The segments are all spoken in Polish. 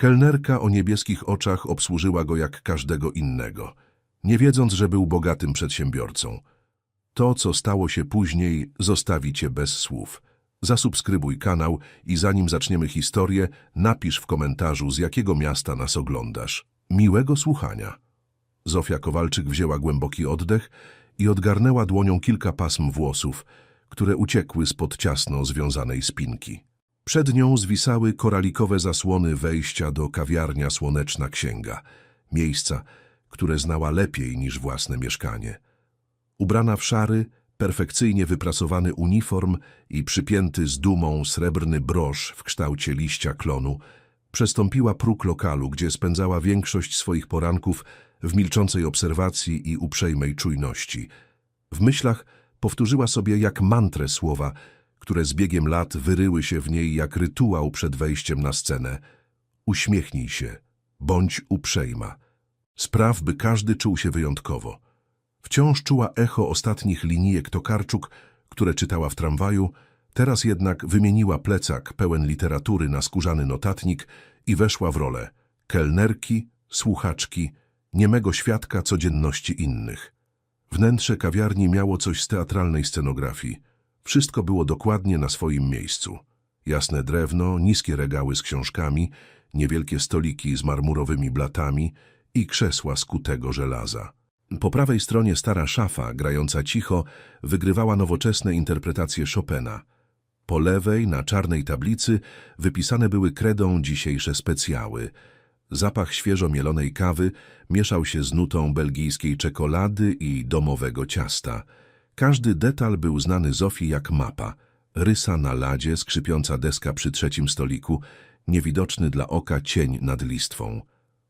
Kelnerka o niebieskich oczach obsłużyła go jak każdego innego, nie wiedząc, że był bogatym przedsiębiorcą. To, co stało się później, zostawi cię bez słów. Zasubskrybuj kanał i zanim zaczniemy historię, napisz w komentarzu, z jakiego miasta nas oglądasz. Miłego słuchania. Zofia Kowalczyk wzięła głęboki oddech i odgarnęła dłonią kilka pasm włosów, które uciekły spod ciasno związanej spinki. Przed nią zwisały koralikowe zasłony wejścia do kawiarnia Słoneczna Księga, miejsca, które znała lepiej niż własne mieszkanie. Ubrana w szary, perfekcyjnie wyprasowany uniform i przypięty z dumą srebrny brosz w kształcie liścia klonu, przestąpiła próg lokalu, gdzie spędzała większość swoich poranków w milczącej obserwacji i uprzejmej czujności. W myślach powtórzyła sobie jak mantrę słowa, które z biegiem lat wyryły się w niej jak rytuał przed wejściem na scenę. Uśmiechnij się, bądź uprzejma. Spraw, by każdy czuł się wyjątkowo. Wciąż czuła echo ostatnich linijek Tokarczuk, które czytała w tramwaju, teraz jednak wymieniła plecak pełen literatury na skórzany notatnik i weszła w rolę kelnerki, słuchaczki, niemego świadka codzienności innych. Wnętrze kawiarni miało coś z teatralnej scenografii. Wszystko było dokładnie na swoim miejscu. Jasne drewno, niskie regały z książkami, niewielkie stoliki z marmurowymi blatami i krzesła z kutego żelaza. Po prawej stronie stara szafa, grająca cicho, wygrywała nowoczesne interpretacje Chopina. Po lewej, na czarnej tablicy, wypisane były kredą dzisiejsze specjały. Zapach świeżo mielonej kawy mieszał się z nutą belgijskiej czekolady i domowego ciasta. Każdy detal był znany Zofii jak mapa. Rysa na ladzie, skrzypiąca deska przy trzecim stoliku, niewidoczny dla oka cień nad listwą.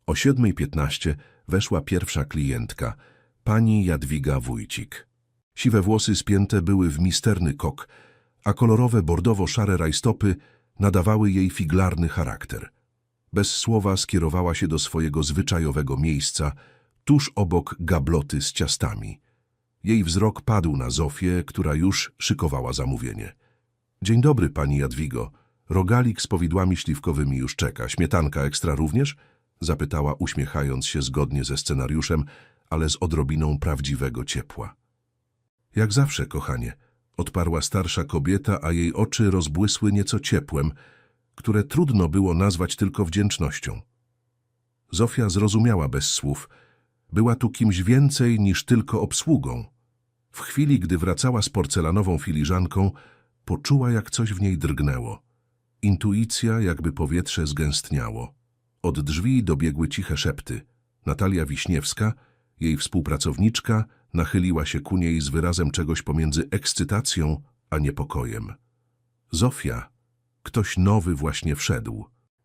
O 7.15 weszła pierwsza klientka, pani Jadwiga Wójcik. Siwe włosy spięte były w misterny kok, a kolorowe bordowo-szare rajstopy nadawały jej figlarny charakter. Bez słowa skierowała się do swojego zwyczajowego miejsca, tuż obok gabloty z ciastami. Jej wzrok padł na Zofię, która już szykowała zamówienie. Dzień dobry, pani Jadwigo. Rogalik z powidłami śliwkowymi już czeka. Śmietanka ekstra również? Zapytała, uśmiechając się zgodnie ze scenariuszem, ale z odrobiną prawdziwego ciepła. Jak zawsze, kochanie, odparła starsza kobieta, a jej oczy rozbłysły nieco ciepłem, które trudno było nazwać tylko wdzięcznością. Zofia zrozumiała bez słów. Była tu kimś więcej niż tylko obsługą. W chwili, gdy wracała z porcelanową filiżanką, poczuła, jak coś w niej drgnęło. Intuicja, jakby powietrze zgęstniało. Od drzwi dobiegły ciche szepty. Natalia Wiśniewska, jej współpracowniczka, nachyliła się ku niej z wyrazem czegoś pomiędzy ekscytacją a niepokojem. Zofia, ktoś nowy właśnie wszedł.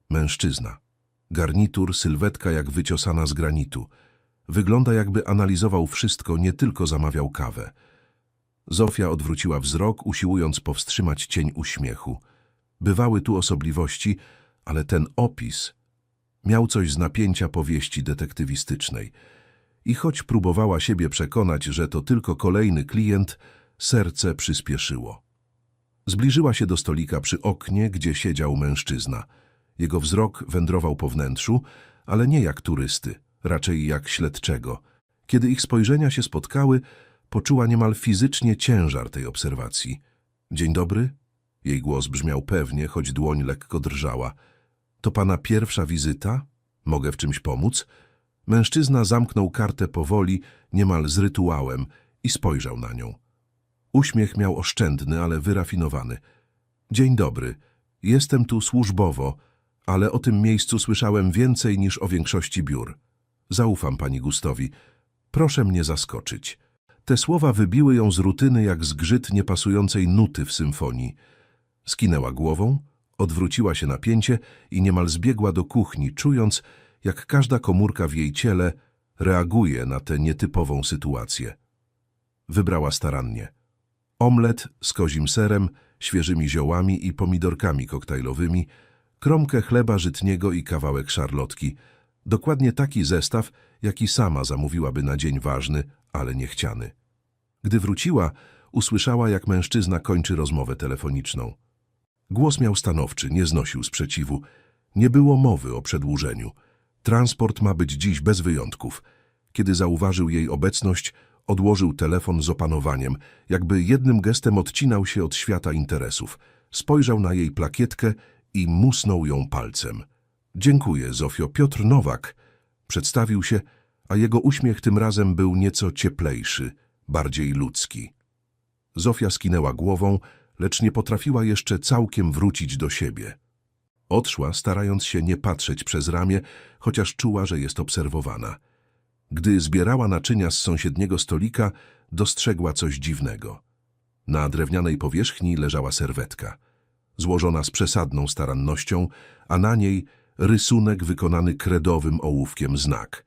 Mężczyzna. Garnitur, sylwetka jak wyciosana z granitu. Wygląda jakby analizował wszystko, nie tylko zamawiał kawę. Zofia odwróciła wzrok, usiłując powstrzymać cień uśmiechu. Bywały tu osobliwości, ale ten opis miał coś z napięcia powieści detektywistycznej. I choć próbowała siebie przekonać, że to tylko kolejny klient, serce przyspieszyło. Zbliżyła się do stolika przy oknie, gdzie siedział mężczyzna. Jego wzrok wędrował po wnętrzu, ale nie jak turysty, raczej jak śledczego. Kiedy ich spojrzenia się spotkały, poczuła niemal fizycznie ciężar tej obserwacji. Dzień dobry? Jej głos brzmiał pewnie, choć dłoń lekko drżała. To pana pierwsza wizyta? Mogę w czymś pomóc? Mężczyzna zamknął kartę powoli, niemal z rytuałem i spojrzał na nią. Uśmiech miał oszczędny, ale wyrafinowany. Dzień dobry. Jestem tu służbowo, ale o tym miejscu słyszałem więcej niż o większości biur. Zaufam pani Gustowi. Proszę mnie zaskoczyć. Te słowa wybiły ją z rutyny jak zgrzyt niepasującej nuty w symfonii. Skinęła głową, odwróciła się na pięcie i niemal zbiegła do kuchni, czując, jak każda komórka w jej ciele reaguje na tę nietypową sytuację. Wybrała starannie. Omlet z kozim serem, świeżymi ziołami i pomidorkami koktajlowymi, kromkę chleba żytniego i kawałek szarlotki. Dokładnie taki zestaw, jaki sama zamówiłaby na dzień ważny, ale niechciany. Gdy wróciła, usłyszała, jak mężczyzna kończy rozmowę telefoniczną. Głos miał stanowczy, nie znosił sprzeciwu. Nie było mowy o przedłużeniu. Transport ma być dziś bez wyjątków. Kiedy zauważył jej obecność, odłożył telefon z opanowaniem, jakby jednym gestem odcinał się od świata interesów. Spojrzał na jej plakietkę i musnął ją palcem. Dziękuję, Zofio. Piotr Nowak. Przedstawił się, a jego uśmiech tym razem był nieco cieplejszy, bardziej ludzki. Zofia skinęła głową, lecz nie potrafiła jeszcze całkiem wrócić do siebie. Odszła, starając się nie patrzeć przez ramię, chociaż czuła, że jest obserwowana. Gdy zbierała naczynia z sąsiedniego stolika, dostrzegła coś dziwnego. Na drewnianej powierzchni leżała serwetka, złożona z przesadną starannością, a na niej rysunek wykonany kredowym ołówkiem znak.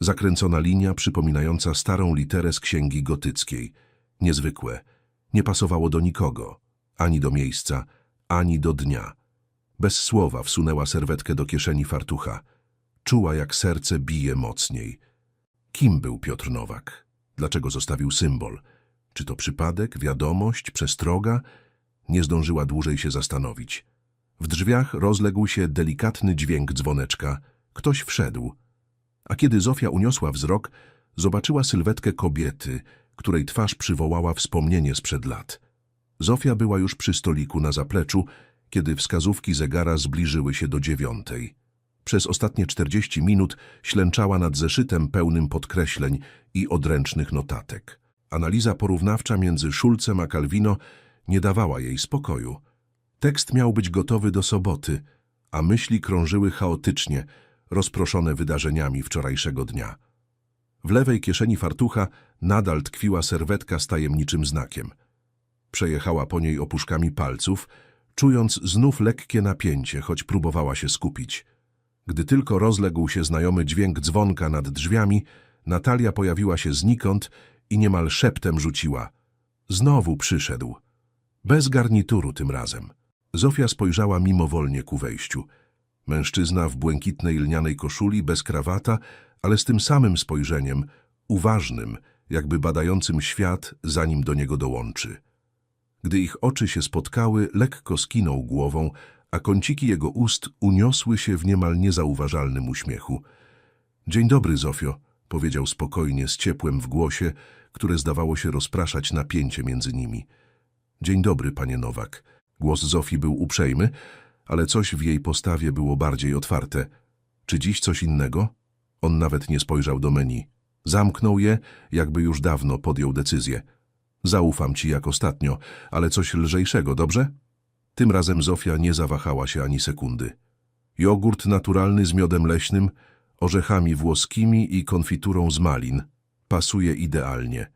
Zakręcona linia przypominająca starą literę z księgi gotyckiej. Niezwykłe. Nie pasowało do nikogo, ani do miejsca, ani do dnia. Bez słowa wsunęła serwetkę do kieszeni fartucha. Czuła, jak serce bije mocniej. Kim był Piotr Nowak? Dlaczego zostawił symbol? Czy to przypadek, wiadomość, przestroga? Nie zdążyła dłużej się zastanowić. W drzwiach rozległ się delikatny dźwięk dzwoneczka. Ktoś wszedł. A kiedy Zofia uniosła wzrok, zobaczyła sylwetkę kobiety, której twarz przywołała wspomnienie sprzed lat. Zofia była już przy stoliku na zapleczu, kiedy wskazówki zegara zbliżyły się do dziewiątej. Przez ostatnie czterdzieści minut ślęczała nad zeszytem pełnym podkreśleń i odręcznych notatek. Analiza porównawcza między Szulcem a Calvino nie dawała jej spokoju. Tekst miał być gotowy do soboty, a myśli krążyły chaotycznie, rozproszone wydarzeniami wczorajszego dnia. W lewej kieszeni fartucha nadal tkwiła serwetka z tajemniczym znakiem. Przejechała po niej opuszkami palców, czując znów lekkie napięcie, choć próbowała się skupić. Gdy tylko rozległ się znajomy dźwięk dzwonka nad drzwiami, Natalia pojawiła się znikąd i niemal szeptem rzuciła. Znowu przyszedł. Bez garnituru tym razem. Zofia spojrzała mimowolnie ku wejściu. Mężczyzna w błękitnej lnianej koszuli, bez krawata, ale z tym samym spojrzeniem, uważnym, jakby badającym świat, zanim do niego dołączy. Gdy ich oczy się spotkały, lekko skinął głową, a kąciki jego ust uniosły się w niemal niezauważalnym uśmiechu. Dzień dobry, Zofio, powiedział spokojnie, z ciepłem w głosie, które zdawało się rozpraszać napięcie między nimi. Dzień dobry, panie Nowak. Głos Zofii był uprzejmy, ale coś w jej postawie było bardziej otwarte. Czy dziś coś innego? On nawet nie spojrzał do menu. Zamknął je, jakby już dawno podjął decyzję. Zaufam ci jak ostatnio, ale coś lżejszego, dobrze? Tym razem Zofia nie zawahała się ani sekundy. Jogurt naturalny z miodem leśnym, orzechami włoskimi i konfiturą z malin. Pasuje idealnie.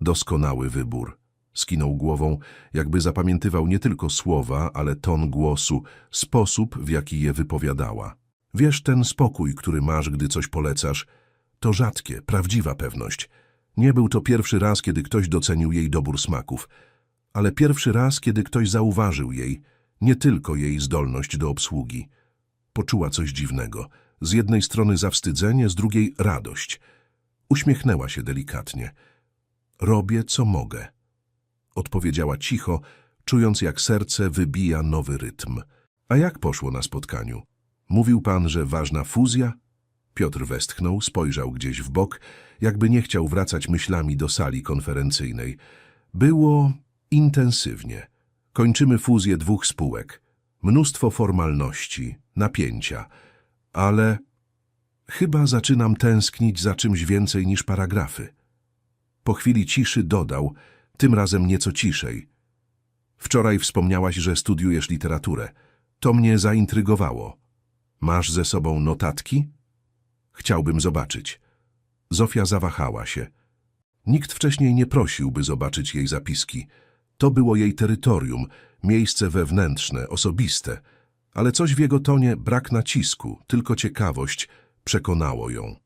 Doskonały wybór. Skinął głową, jakby zapamiętywał nie tylko słowa, ale ton głosu, sposób, w jaki je wypowiadała. Wiesz, ten spokój, który masz, gdy coś polecasz, to rzadkie, prawdziwa pewność. Nie był to pierwszy raz, kiedy ktoś docenił jej dobór smaków, ale pierwszy raz, kiedy ktoś zauważył jej, nie tylko jej zdolność do obsługi. Poczuła coś dziwnego. Z jednej strony zawstydzenie, z drugiej radość. Uśmiechnęła się delikatnie. Robię, co mogę. Odpowiedziała cicho, czując jak serce wybija nowy rytm. A jak poszło na spotkaniu? Mówił pan, że ważna fuzja? Piotr westchnął, spojrzał gdzieś w bok, jakby nie chciał wracać myślami do sali konferencyjnej. Było intensywnie. Kończymy fuzję dwóch spółek. Mnóstwo formalności, napięcia, ale chyba zaczynam tęsknić za czymś więcej niż paragrafy. Po chwili ciszy dodał, tym razem nieco ciszej. Wczoraj wspomniałaś, że studiujesz literaturę. To mnie zaintrygowało. Masz ze sobą notatki? Chciałbym zobaczyć. Zofia zawahała się. Nikt wcześniej nie prosił, by zobaczyć jej zapiski. To było jej terytorium, miejsce wewnętrzne, osobiste. Ale coś w jego tonie, brak nacisku, tylko ciekawość, przekonało ją.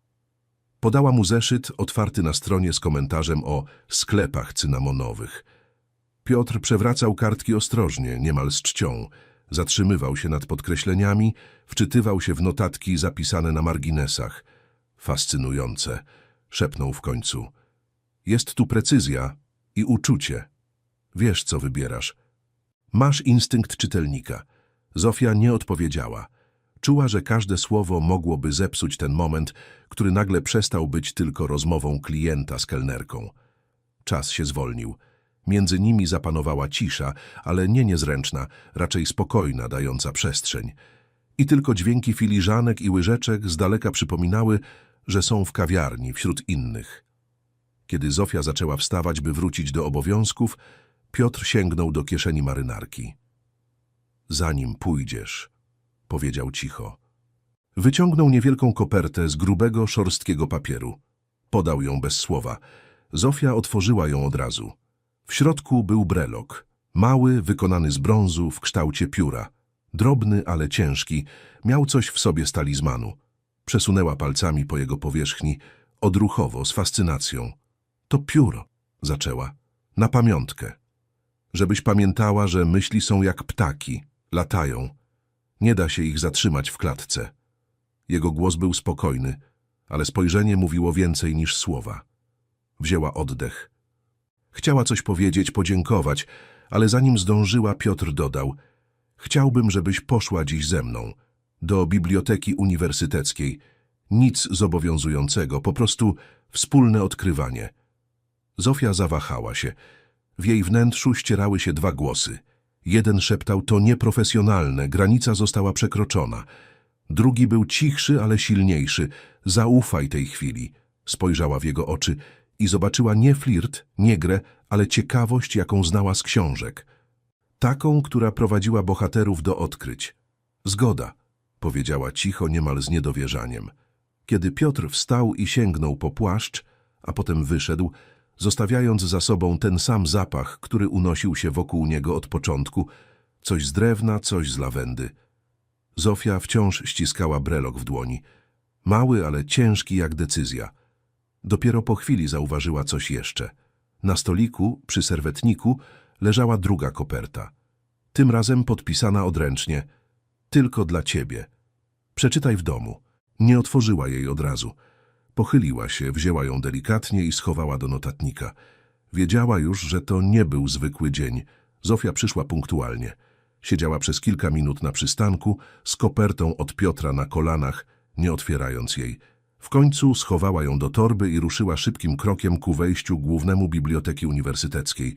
Podała mu zeszyt otwarty na stronie z komentarzem o sklepach cynamonowych. Piotr przewracał kartki ostrożnie, niemal z czcią. Zatrzymywał się nad podkreśleniami, wczytywał się w notatki zapisane na marginesach. Fascynujące, szepnął w końcu. Jest tu precyzja i uczucie. Wiesz, co wybierasz. Masz instynkt czytelnika. Zofia nie odpowiedziała. Czuła, że każde słowo mogłoby zepsuć ten moment, który nagle przestał być tylko rozmową klienta z kelnerką. Czas się zwolnił. Między nimi zapanowała cisza, ale nie niezręczna, raczej spokojna, dająca przestrzeń. I tylko dźwięki filiżanek i łyżeczek z daleka przypominały, że są w kawiarni wśród innych. Kiedy Zofia zaczęła wstawać, by wrócić do obowiązków, Piotr sięgnął do kieszeni marynarki. Zanim pójdziesz, powiedział cicho. Wyciągnął niewielką kopertę z grubego, szorstkiego papieru. Podał ją bez słowa. Zofia otworzyła ją od razu. W środku był brelok. Mały, wykonany z brązu w kształcie pióra. Drobny, ale ciężki. Miał coś w sobie z talizmanu. Przesunęła palcami po jego powierzchni, odruchowo, z fascynacją. To pióro, zaczęła. Na pamiątkę. Żebyś pamiętała, że myśli są jak ptaki. Latają. Nie da się ich zatrzymać w klatce. Jego głos był spokojny, ale spojrzenie mówiło więcej niż słowa. Wzięła oddech. Chciała coś powiedzieć, podziękować, ale zanim zdążyła, Piotr dodał Chciałbym, żebyś poszła dziś ze mną. Do biblioteki uniwersyteckiej. Nic zobowiązującego, po prostu wspólne odkrywanie. Zofia zawahała się. W jej wnętrzu ścierały się dwa głosy. Jeden szeptał to nieprofesjonalne, granica została przekroczona. Drugi był cichszy, ale silniejszy. Zaufaj tej chwili. Spojrzała w jego oczy i zobaczyła nie flirt, nie grę, ale ciekawość, jaką znała z książek. Taką, która prowadziła bohaterów do odkryć. Zgoda, powiedziała cicho, niemal z niedowierzaniem. Kiedy Piotr wstał i sięgnął po płaszcz, a potem wyszedł, zostawiając za sobą ten sam zapach, który unosił się wokół niego od początku, coś z drewna, coś z lawendy. Zofia wciąż ściskała brelok w dłoni. Mały, ale ciężki jak decyzja. Dopiero po chwili zauważyła coś jeszcze. Na stoliku, przy serwetniku, leżała druga koperta. Tym razem podpisana odręcznie. Tylko dla ciebie. Przeczytaj w domu. Nie otworzyła jej od razu. Pochyliła się, wzięła ją delikatnie i schowała do notatnika. Wiedziała już, że to nie był zwykły dzień. Zofia przyszła punktualnie. Siedziała przez kilka minut na przystanku, z kopertą od Piotra na kolanach, nie otwierając jej. W końcu schowała ją do torby i ruszyła szybkim krokiem ku wejściu głównemu biblioteki uniwersyteckiej.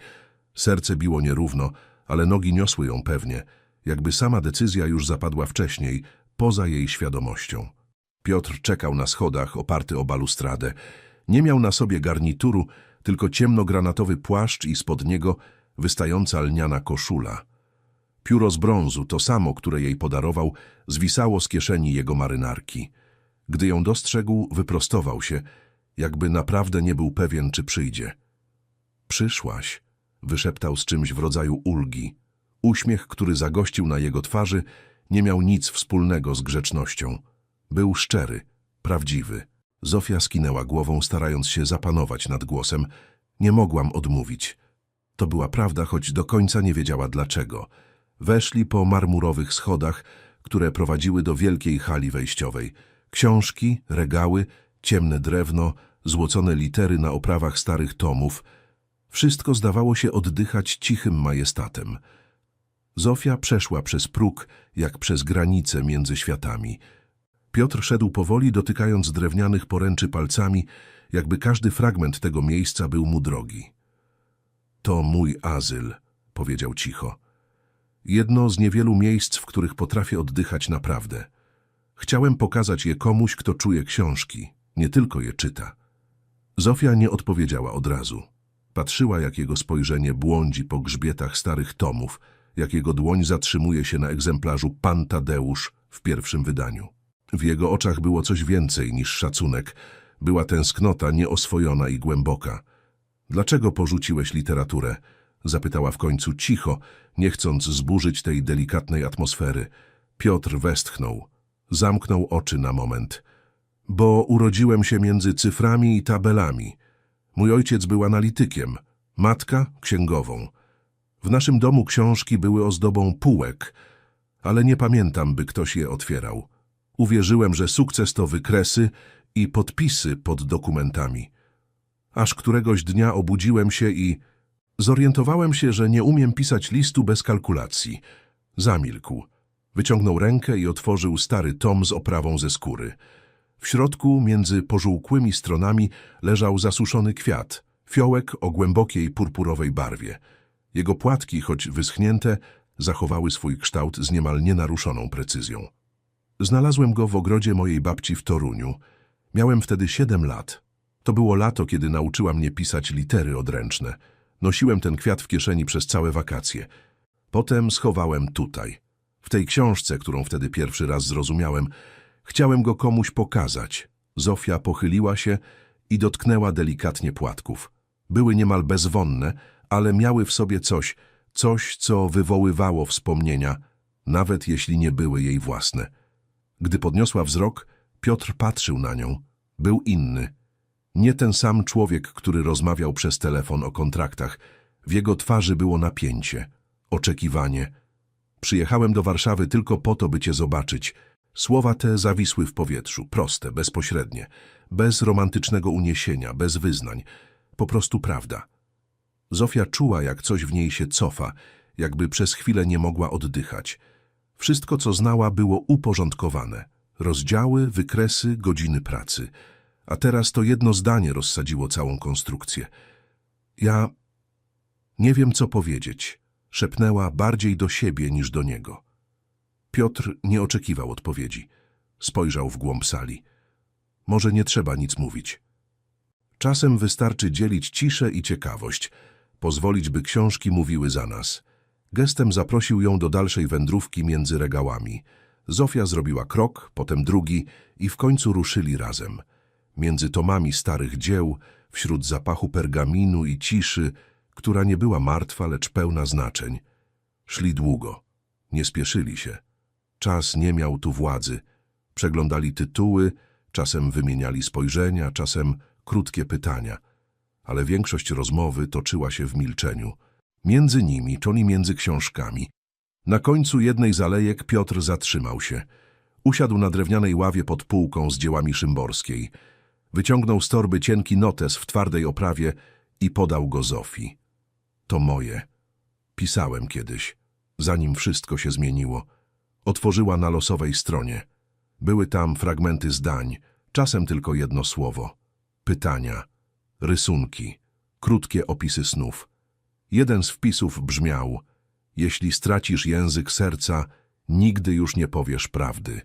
Serce biło nierówno, ale nogi niosły ją pewnie, jakby sama decyzja już zapadła wcześniej, poza jej świadomością. Piotr czekał na schodach, oparty o balustradę. Nie miał na sobie garnituru, tylko ciemnogranatowy płaszcz i spod niego wystająca lniana koszula. Pióro z brązu, to samo, które jej podarował, zwisało z kieszeni jego marynarki. Gdy ją dostrzegł, wyprostował się, jakby naprawdę nie był pewien, czy przyjdzie. Przyszłaś, wyszeptał z czymś w rodzaju ulgi. Uśmiech, który zagościł na jego twarzy, nie miał nic wspólnego z grzecznością. Był szczery, prawdziwy. Zofia skinęła głową, starając się zapanować nad głosem. Nie mogłam odmówić. To była prawda, choć do końca nie wiedziała dlaczego. Weszli po marmurowych schodach, które prowadziły do wielkiej hali wejściowej. Książki, regały, ciemne drewno, złocone litery na oprawach starych tomów. Wszystko zdawało się oddychać cichym majestatem. Zofia przeszła przez próg, jak przez granicę między światami. Piotr szedł powoli, dotykając drewnianych poręczy palcami, jakby każdy fragment tego miejsca był mu drogi. To mój azyl, powiedział cicho. Jedno z niewielu miejsc, w których potrafię oddychać naprawdę. Chciałem pokazać je komuś, kto czuje książki, nie tylko je czyta. Zofia nie odpowiedziała od razu. Patrzyła, jak jego spojrzenie błądzi po grzbietach starych tomów, jak jego dłoń zatrzymuje się na egzemplarzu Pan Tadeusz w pierwszym wydaniu. W jego oczach było coś więcej niż szacunek. Była tęsknota nieoswojona i głęboka. Dlaczego porzuciłeś literaturę? Zapytała w końcu cicho, nie chcąc zburzyć tej delikatnej atmosfery. Piotr westchnął. Zamknął oczy na moment. Bo urodziłem się między cyframi i tabelami. Mój ojciec był analitykiem, matka księgową. W naszym domu książki były ozdobą półek, ale nie pamiętam, by ktoś je otwierał. Uwierzyłem, że sukces to wykresy i podpisy pod dokumentami. Aż któregoś dnia obudziłem się i zorientowałem się, że nie umiem pisać listu bez kalkulacji. Zamilkł. Wyciągnął rękę i otworzył stary tom z oprawą ze skóry. W środku, między pożółkłymi stronami, leżał zasuszony kwiat, fiołek o głębokiej purpurowej barwie. Jego płatki, choć wyschnięte, zachowały swój kształt z niemal nienaruszoną precyzją. Znalazłem go w ogrodzie mojej babci w Toruniu. Miałem wtedy siedem lat. To było lato, kiedy nauczyła mnie pisać litery odręczne. Nosiłem ten kwiat w kieszeni przez całe wakacje. Potem schowałem tutaj. W tej książce, którą wtedy pierwszy raz zrozumiałem, chciałem go komuś pokazać. Zofia pochyliła się i dotknęła delikatnie płatków. Były niemal bezwonne, ale miały w sobie coś, coś, co wywoływało wspomnienia, nawet jeśli nie były jej własne. Gdy podniosła wzrok, Piotr patrzył na nią. Był inny. Nie ten sam człowiek, który rozmawiał przez telefon o kontraktach. W jego twarzy było napięcie, oczekiwanie. Przyjechałem do Warszawy tylko po to, by cię zobaczyć. Słowa te zawisły w powietrzu, proste, bezpośrednie, bez romantycznego uniesienia, bez wyznań. Po prostu prawda. Zofia czuła, jak coś w niej się cofa, jakby przez chwilę nie mogła oddychać. Wszystko, co znała, było uporządkowane. Rozdziały, wykresy, godziny pracy. A teraz to jedno zdanie rozsadziło całą konstrukcję. Ja nie wiem, co powiedzieć. Szepnęła bardziej do siebie niż do niego. Piotr nie oczekiwał odpowiedzi. Spojrzał w głąb sali. Może nie trzeba nic mówić. Czasem wystarczy dzielić ciszę i ciekawość, pozwolić, by książki mówiły za nas. Gestem zaprosił ją do dalszej wędrówki między regałami. Zofia zrobiła krok, potem drugi i w końcu ruszyli razem. Między tomami starych dzieł, wśród zapachu pergaminu i ciszy, która nie była martwa, lecz pełna znaczeń. Szli długo. Nie spieszyli się. Czas nie miał tu władzy. Przeglądali tytuły, czasem wymieniali spojrzenia, czasem krótkie pytania. Ale większość rozmowy toczyła się w milczeniu. Między nimi, czyli między książkami. Na końcu jednej z alejek Piotr zatrzymał się. Usiadł na drewnianej ławie pod półką z dziełami Szymborskiej. Wyciągnął z torby cienki notes w twardej oprawie i podał go Zofii. To moje. Pisałem kiedyś, zanim wszystko się zmieniło. Otworzyła na losowej stronie. Były tam fragmenty zdań, czasem tylko jedno słowo. Pytania, rysunki, krótkie opisy snów. Jeden z wpisów brzmiał Jeśli stracisz język serca, nigdy już nie powiesz prawdy.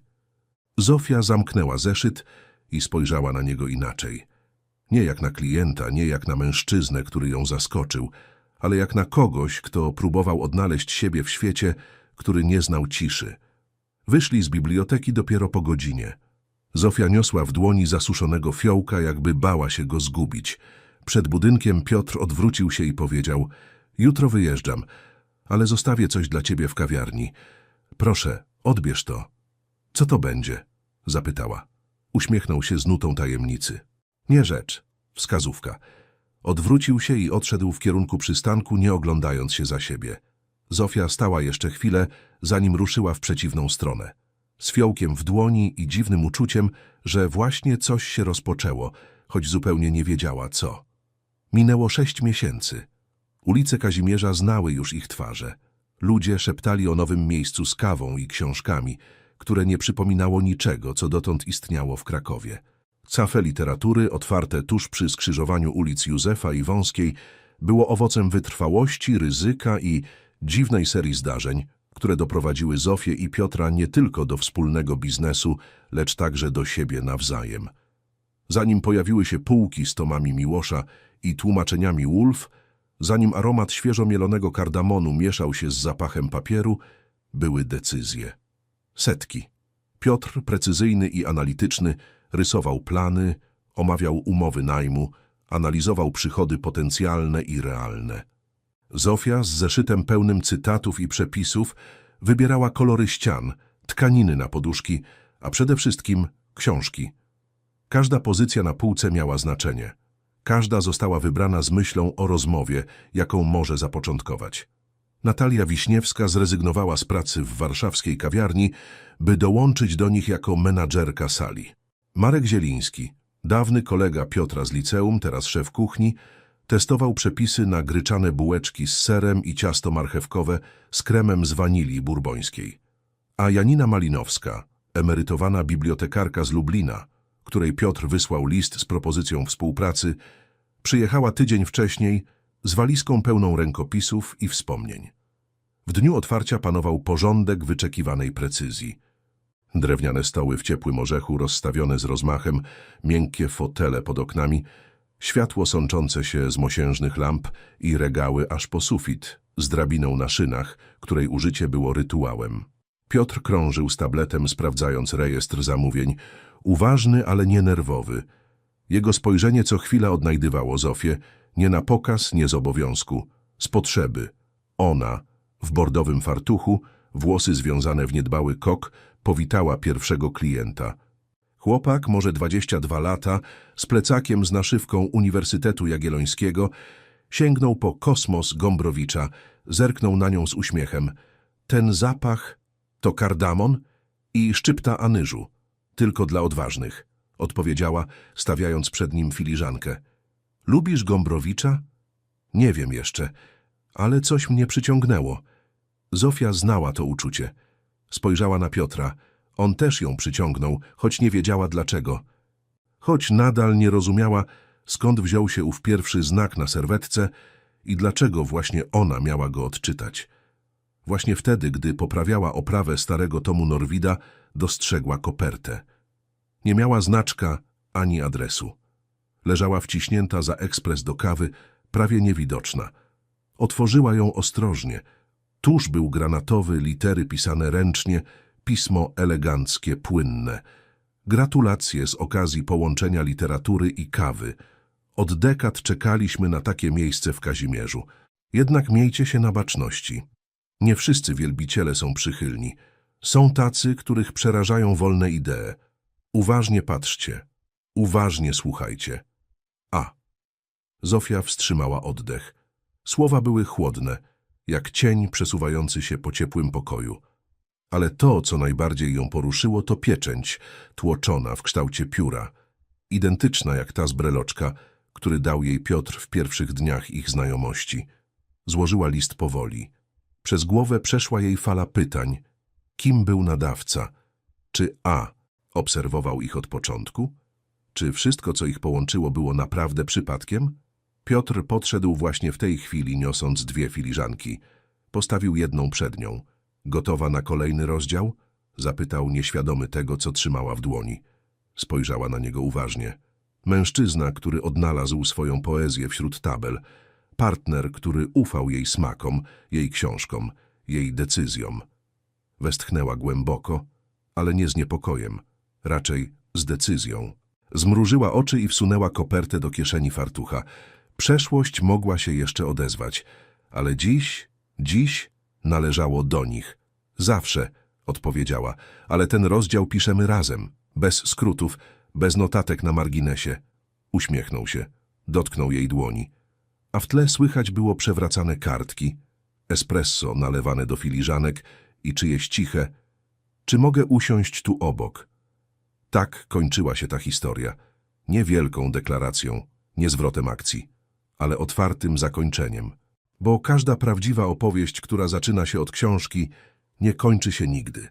Zofia zamknęła zeszyt i spojrzała na niego inaczej. Nie jak na klienta, nie jak na mężczyznę, który ją zaskoczył, ale jak na kogoś, kto próbował odnaleźć siebie w świecie, który nie znał ciszy. Wyszli z biblioteki dopiero po godzinie. Zofia niosła w dłoni zasuszonego fiołka, jakby bała się go zgubić. Przed budynkiem Piotr odwrócił się i powiedział – jutro wyjeżdżam, ale zostawię coś dla ciebie w kawiarni. Proszę, odbierz to. Co to będzie? Zapytała. Uśmiechnął się z nutą tajemnicy. Nie rzecz. Wskazówka. Odwrócił się i odszedł w kierunku przystanku, nie oglądając się za siebie. Zofia stała jeszcze chwilę, zanim ruszyła w przeciwną stronę. Z fiołkiem w dłoni i dziwnym uczuciem, że właśnie coś się rozpoczęło, choć zupełnie nie wiedziała co. Minęło sześć miesięcy. Ulice Kazimierza znały już ich twarze. Ludzie szeptali o nowym miejscu z kawą i książkami, które nie przypominało niczego, co dotąd istniało w Krakowie. Cafe literatury, otwarte tuż przy skrzyżowaniu ulic Józefa i Wąskiej, było owocem wytrwałości, ryzyka i dziwnej serii zdarzeń, które doprowadziły Zofię i Piotra nie tylko do wspólnego biznesu, lecz także do siebie nawzajem. Zanim pojawiły się półki z tomami Miłosza i tłumaczeniami Wolf, zanim aromat świeżo mielonego kardamonu mieszał się z zapachem papieru, były decyzje. Setki. Piotr, precyzyjny i analityczny, rysował plany, omawiał umowy najmu, analizował przychody potencjalne i realne. Zofia z zeszytem pełnym cytatów i przepisów wybierała kolory ścian, tkaniny na poduszki, a przede wszystkim książki. Każda pozycja na półce miała znaczenie. Każda została wybrana z myślą o rozmowie, jaką może zapoczątkować. Natalia Wiśniewska zrezygnowała z pracy w warszawskiej kawiarni, by dołączyć do nich jako menadżerka sali. Marek Zieliński, dawny kolega Piotra z liceum, teraz szef kuchni, testował przepisy na gryczane bułeczki z serem i ciasto marchewkowe z kremem z wanilii burbońskiej. A Janina Malinowska, emerytowana bibliotekarka z Lublina, której Piotr wysłał list z propozycją współpracy, przyjechała tydzień wcześniej z walizką pełną rękopisów i wspomnień. W dniu otwarcia panował porządek wyczekiwanej precyzji. Drewniane stoły w ciepłym orzechu, rozstawione z rozmachem, miękkie fotele pod oknami, światło sączące się z mosiężnych lamp i regały aż po sufit, z drabiną na szynach, której użycie było rytuałem. Piotr krążył z tabletem, sprawdzając rejestr zamówień, uważny, ale nie nerwowy. Jego spojrzenie co chwila odnajdywało Zofię, nie na pokaz, nie z obowiązku, z potrzeby. Ona, w bordowym fartuchu, włosy związane w niedbały kok, powitała pierwszego klienta. Chłopak, może 22 lata, z plecakiem z naszywką Uniwersytetu Jagiellońskiego, sięgnął po kosmos Gombrowicza, zerknął na nią z uśmiechem. Ten zapach to kardamon i szczypta anyżu, tylko dla odważnych, odpowiedziała, stawiając przed nim filiżankę. Lubisz Gombrowicza? Nie wiem jeszcze, ale coś mnie przyciągnęło. Zofia znała to uczucie. Spojrzała na Piotra. On też ją przyciągnął, choć nie wiedziała dlaczego. Choć nadal nie rozumiała, skąd wziął się ów pierwszy znak na serwetce i dlaczego właśnie ona miała go odczytać. Właśnie wtedy, gdy poprawiała oprawę starego tomu Norwida, dostrzegła kopertę. Nie miała znaczka ani adresu. Leżała wciśnięta za ekspres do kawy, prawie niewidoczna. Otworzyła ją ostrożnie. Tuż był granatowy, litery pisane ręcznie, pismo eleganckie, płynne. Gratulacje z okazji połączenia literatury i kawy. Od dekad czekaliśmy na takie miejsce w Kazimierzu. Jednak miejcie się na baczności. Nie wszyscy wielbiciele są przychylni. Są tacy, których przerażają wolne idee. Uważnie patrzcie. Uważnie słuchajcie. A. Zofia wstrzymała oddech. Słowa były chłodne, jak cień przesuwający się po ciepłym pokoju. Ale to, co najbardziej ją poruszyło, to pieczęć, tłoczona w kształcie pióra, identyczna jak ta z breloczka, który dał jej Piotr w pierwszych dniach ich znajomości. Złożyła list powoli. Przez głowę przeszła jej fala pytań. Kim był nadawca? Czy A. obserwował ich od początku? Czy wszystko, co ich połączyło, było naprawdę przypadkiem? Piotr podszedł właśnie w tej chwili, niosąc dwie filiżanki. Postawił jedną przed nią. Gotowa na kolejny rozdział? Zapytał nieświadomy tego, co trzymała w dłoni. Spojrzała na niego uważnie. Mężczyzna, który odnalazł swoją poezję wśród tabel. Partner, który ufał jej smakom, jej książkom, jej decyzjom. Westchnęła głęboko, ale nie z niepokojem, raczej z decyzją. Zmrużyła oczy i wsunęła kopertę do kieszeni fartucha. Przeszłość mogła się jeszcze odezwać, ale dziś, dziś należało do nich. Zawsze, odpowiedziała, ale ten rozdział piszemy razem, bez skrótów, bez notatek na marginesie. Uśmiechnął się, dotknął jej dłoni. A w tle słychać było przewracane kartki, espresso nalewane do filiżanek i czyjeś ciche czy mogę usiąść tu obok? Tak kończyła się ta historia. Nie wielką deklaracją, nie zwrotem akcji, ale otwartym zakończeniem. Bo każda prawdziwa opowieść, która zaczyna się od książki, nie kończy się nigdy.